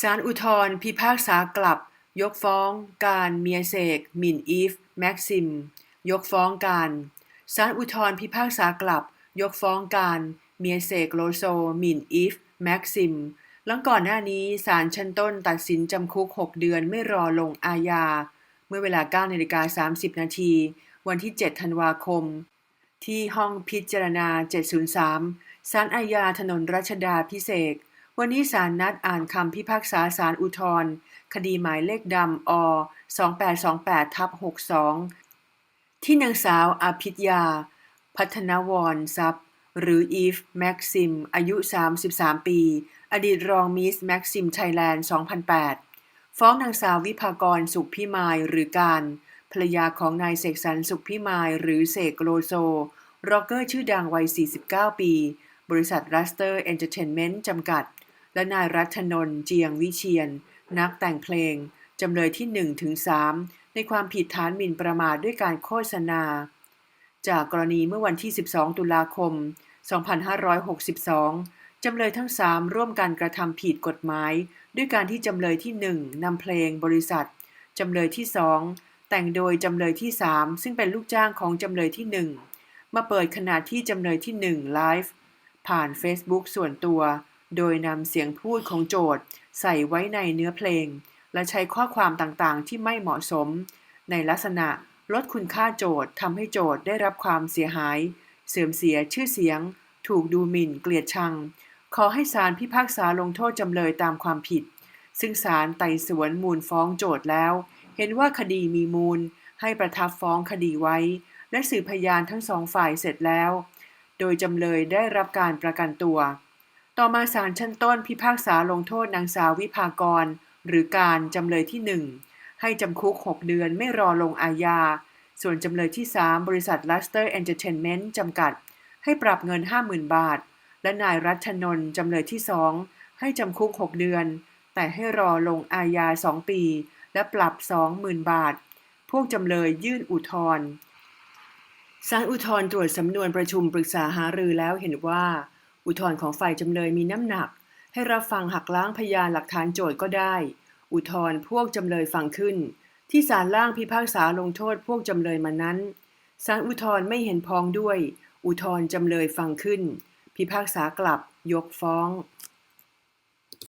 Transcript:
ศาลอุทธรพิพากษากลับ ยกฟ้องการเมียเสกหมิ่นอีฟ แม็กซิม ยกฟ้องการศาลอุทธรพิพากษากลับ ยกฟ้องการเมียเสกโลโซหมิ่นอีฟ แม็กซิม หลังก่อนหน้านี้ศาลชั้นต้นตัดสินจำคุก 6 เดือนไม่รอลงอาญา เมื่อเวลา9นาฬิกา30 นาที วันที่ 7 ธันวาคม ที่ห้องพิจารณา 703ศาลอาญาถนนรัชดาพิเศษ วันนี้ศาลนัดอ่านคำพิพากษาศาลอุทธรณ์คดีหมายเลขดำอ2828ทับ62 ที่นางสาวอภิญญาพัฒนวรทรัพย์ หรืออีฟแม็กซิม อายุ 33 ปี อดีตรองมิสแม็กซิมไทยแลนด์ 2008 ฟ้องนางสาววิภากรสุขพิมายหรือการภรรยาของนายเสกสรรสุขพิมายหรือเสกโลโซร็อกเกอร์ชื่อดังวัย 49 ปี บริษัทรัสเตอร์เอนเตอร์เทนเมนต์จำกัด และนายรัฐนนท์เจียงวิเชียน นักแต่งเพลง จำเลยที่ 1 ถึง 3 ในความผิดฐานหมิ่นประมาทด้วยการโฆษณา จากกรณีเมื่อวันที่ 12 ตุลาคม 2562 จำเลยทั้ง 3 ร่วมกันกระทำผิดกฎหมาย ด้วยการที่จำเลยที่ 1นำเพลงบริษัท จำเลยที่ 2 แต่งโดยจำเลยที่ 3 ซึ่งเป็นลูกจ้างของจำเลยที่ 1 มาเปิดขณะที่จำเลยที่ 1 ไลฟ์ผ่าน Facebook ส่วนตัว โดยนำเสียงพูดของโจทย์ใส่ไว้ในเนื้อเพลง และใช้ข้อความต่างๆ ที่ไม่เหมาะสม ในลักษณะลดคุณค่าโจทย์ทำให้โจทย์ได้รับความเสียหาย เสื่อมเสียชื่อเสียง ถูกดูหมิ่นเกลียดชัง ขอให้ศาลพิพากษาลงโทษจำเลยตามความผิด ซึ่งศาลไต่สวนมูลฟ้องโจทย์แล้ว เห็นว่าคดีมีมูล ให้ประทับฟ้องคดีไว้ และสืบพยานทั้งสองฝ่ายเสร็จแล้ว โดยจำเลยได้รับการประกันตัว ต่อมาศาลชั้นต้นพิพากษาลงโทษนางสาววิภากร หรือการจำเลยที่หนึ่งให้จำคุก 6 เดือนไม่รอลงอาญา ส่วนจำเลยที่ 3 บริษัท Luster Entertainment จำกัด ให้ปรับเงิน 50,000 บาท และนายรัชนนท์จำเลยที่ 2 ให้จำคุก 6 เดือน แต่ให้รอลงอาญา 2 ปี และปรับ 20,000 บาท พวกจำเลยยื่นอุทธรณ์ศาลอุทธรณ์ตรวจสำนวนประชุมปรึกษาหารือแล้วเห็นว่า อุทธรณ์ของฝ่ายจำเลยมีน้ำหนัก ให้รับฟังหักล้างพยานหลักฐานโจทย์ก็ได้ อุทธรณ์พวกจำเลยฟังขึ้น ที่ศาลล่างพิพากษาลงโทษพวกจำเลยมานั้นศาลอุทธรณ์ไม่เห็นพ้องด้วย อุทธรณ์จำเลยฟังขึ้น พิพากษากลับยกฟ้อง